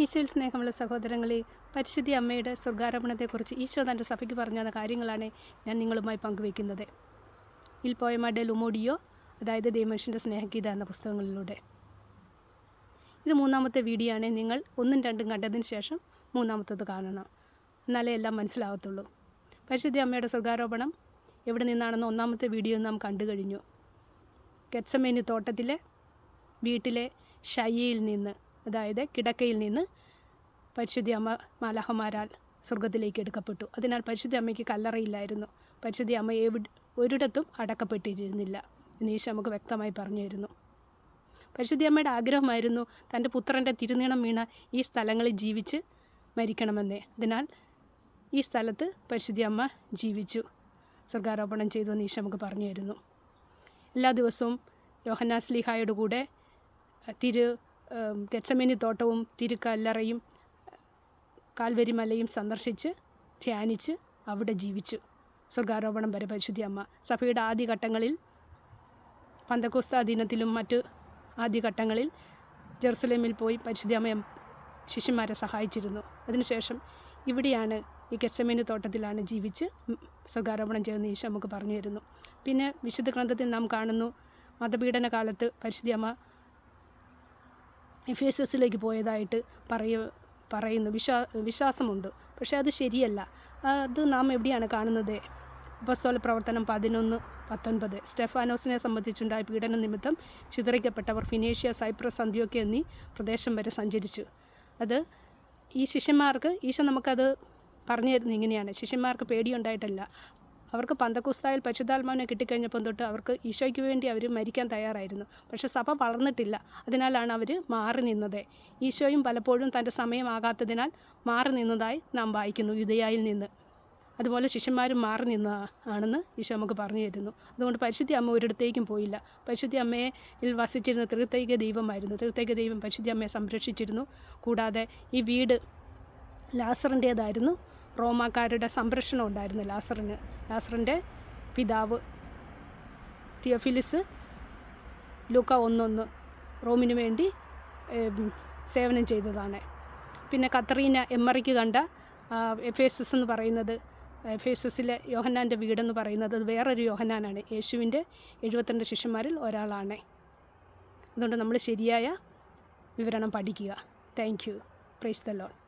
ഈശോയിൽ സ്നേഹമുള്ള സഹോദരങ്ങളെ പരിശുദ്ധി അമ്മയുടെ സ്വർഗാരോപണത്തെക്കുറിച്ച് ഈശോ തന്റെ സഭയ്ക്ക് പറഞ്ഞ കാര്യങ്ങളാണ് ഞാൻ നിങ്ങളുമായി പങ്കുവയ്ക്കുന്നത്. ഇൽ പോയമ ഡെ ലുമോഡിയോ അതായത് ദൈവമനുഷ്യന്റെ സ്നേഹഗീത എന്ന പുസ്തകങ്ങളിലൂടെ. ഇത് മൂന്നാമത്തെ വീഡിയോ ആണ്. നിങ്ങൾ ഒന്നും രണ്ടും കണ്ടതിന് ശേഷം മൂന്നാമത്തത് കാണണം. എന്നാലേ എല്ലാം മനസ്സിലാകത്തുള്ളൂ പരിശുദ്ധി അമ്മയുടെ സ്വർഗാരോപണം എവിടെ നിന്നാണെന്ന് ഒന്നാമത്തെ വീഡിയോ നാം കണ്ടു കഴിഞ്ഞു. ഗെറ്റ്സമേനി തോട്ടത്തിലെ വീട്ടിലെ ഷയ്യയിൽ നിന്ന്. അതായത് കിടക്കയിൽ നിന്ന് പരിശുദ്ധി അമ്മ മാലാഹമാരാൽ സ്വർഗത്തിലേക്ക് എടുക്കപ്പെട്ടു. അതിനാൽ പരിശുദ്ധി അമ്മയ്ക്ക് കല്ലറയില്ലായിരുന്നു. പരിശുദ്ധി അമ്മ എവിടെ ഒരിടത്തും അടക്കപ്പെട്ടിരുന്നില്ല ഈശോ നമുക്ക് വ്യക്തമായി പറഞ്ഞു തരുന്നു പരിശുദ്ധി അമ്മയുടെ ആഗ്രഹമായിരുന്നു തന്റെ പുത്രന്റെ തിരുനീണം വീണ ഈ സ്ഥലങ്ങളിൽ ജീവിച്ച് മരിക്കണമെന്നേ. അതിനാൽ ഈ സ്ഥലത്ത് പരിശുദ്ധി അമ്മ ജീവിച്ചു. സ്വർഗാരോപണം ചെയ്തു ഈശോ നമുക്ക് പറഞ്ഞു തരുന്നു എല്ലാ ദിവസവും യോഹന്നാസ്ലിഹായുടെ കൂടെ തിരു ഗച്ചമേനി തോട്ടവും തിരുക്കല്ലറയും കാൽവരി മലയും സന്ദർശിച്ച് ധ്യാനിച്ച് അവിടെ ജീവിച്ചു. സ്വർഗാരോപണം വരെ പരിശുദ്ധി അമ്മ. സഭയുടെ ആദ്യഘട്ടങ്ങളിൽ പന്തക്കോസ്ത ദിനത്തിലും മറ്റ് ആദ്യഘട്ടങ്ങളിൽ ജെറുസലേമിൽ പോയി പരിശുദ്ധി അമ്മ ശിഷ്യന്മാരെ സഹായിച്ചിരുന്നു. അതിനുശേഷം ഇവിടെയാണ് ഈ കെച്ചമേനി തോട്ടത്തിലാണ് ജീവിച്ച് സ്വർഗാരോപണം ചെയ്യുന്ന ഈശോ നമുക്ക് പറഞ്ഞു തരുന്നു. പിന്നെ വിശുദ്ധ ഗ്രന്ഥത്തിൽ നാം കാണുന്നു മതപീഡന കാലത്ത് പരിശുദ്ധി അമ്മ എഫേസസിലേക്ക് പോയതായിട്ട് പറയ പറയുന്നു. വിശ്വാ വിശ്വാസമുണ്ട്. പക്ഷേ അത് ശരിയല്ല. അത് നാം എവിടെയാണ് കാണുന്നത്? അപ്പസ്തോല പ്രവർത്തനം പതിനൊന്ന് പത്തൊൻപത്. സ്റ്റെഫാനോസിനെ സംബന്ധിച്ചുണ്ടായ പീഡന നിമിത്തം ചിതറിക്കപ്പെട്ടവർ ഫിനേഷ്യ സൈപ്രസ് അന്ത്യോക്യ എന്നീ പ്രദേശം വരെ സഞ്ചരിച്ചു. അത് ഈ ശിഷ്യന്മാർക്ക് ഈശോ നമുക്കത് പറഞ്ഞു തരുന്നത് ഇങ്ങനെയാണ്. ശിഷ്യന്മാർക്ക് പേടിയുണ്ടായിട്ടല്ല. അവർക്ക് പന്തക്കുസ്തായിൽ പരിശുദ്ധാത്മാവിനെ കിട്ടിക്കഴിഞ്ഞപ്പം തൊട്ട് അവർക്ക് ഈശോയ്ക്ക് വേണ്ടി അവർ മരിക്കാൻ തയ്യാറായിരുന്നു. പക്ഷെ സഭ വളർന്നിട്ടില്ല. അതിനാലാണ് അവർ മാറി നിന്നത്. ഈശോയും പലപ്പോഴും തന്റെ സമയമാകാത്തതിനാൽ മാറി നിന്നതായി നാം വായിക്കുന്നു യുദയായിൽ നിന്ന്. അതുപോലെ ശിഷ്യന്മാരും മാറി നിന്ന ആണെന്ന് ഈശോ നമുക്ക് പറഞ്ഞു തരുന്നു. അതുകൊണ്ട് പരിശുദ്ധി അമ്മ ഒരിടത്തേക്കും പോയില്ല. പരിശുദ്ധി അമ്മയിൽ വസിച്ചിരുന്ന തൃത്തൈക ദൈവമായിരുന്നു. തൃത്തൈക ദൈവം പരിശുദ്ധി അമ്മയെ സംരക്ഷിച്ചിരുന്നു. കൂടാതെ ഈ വീട് ലാസറിന്റേതായിരുന്നു. റോമാക്കാരുടെ സംരക്ഷണം ഉണ്ടായിരുന്നു ലാസറിന്. ലാസറിന്റെ പിതാവ് തിയോഫിലിസ് ലൂക്ക ഒന്നൊന്ന് റോമിന് വേണ്ടി സേവനം ചെയ്തതാണ്. പിന്നെ കത്രീന എമ്മറിക്ക് കണ്ട എഫേസസ് എന്ന് പറയുന്നത് എഫേസസിലെ യോഹന്നാന്റെ വീടെന്ന് പറയുന്നത് അത് വേറൊരു യോഹന്നാനാണ്. യേശുവിന്റെ എഴുപത്തിരണ്ട് ശിഷ്യന്മാരിൽ ഒരാളാണ്. അതുകൊണ്ട് നമ്മൾ ശരിയായ വിവരണം പഠിക്കുക. Thank you praise the Lord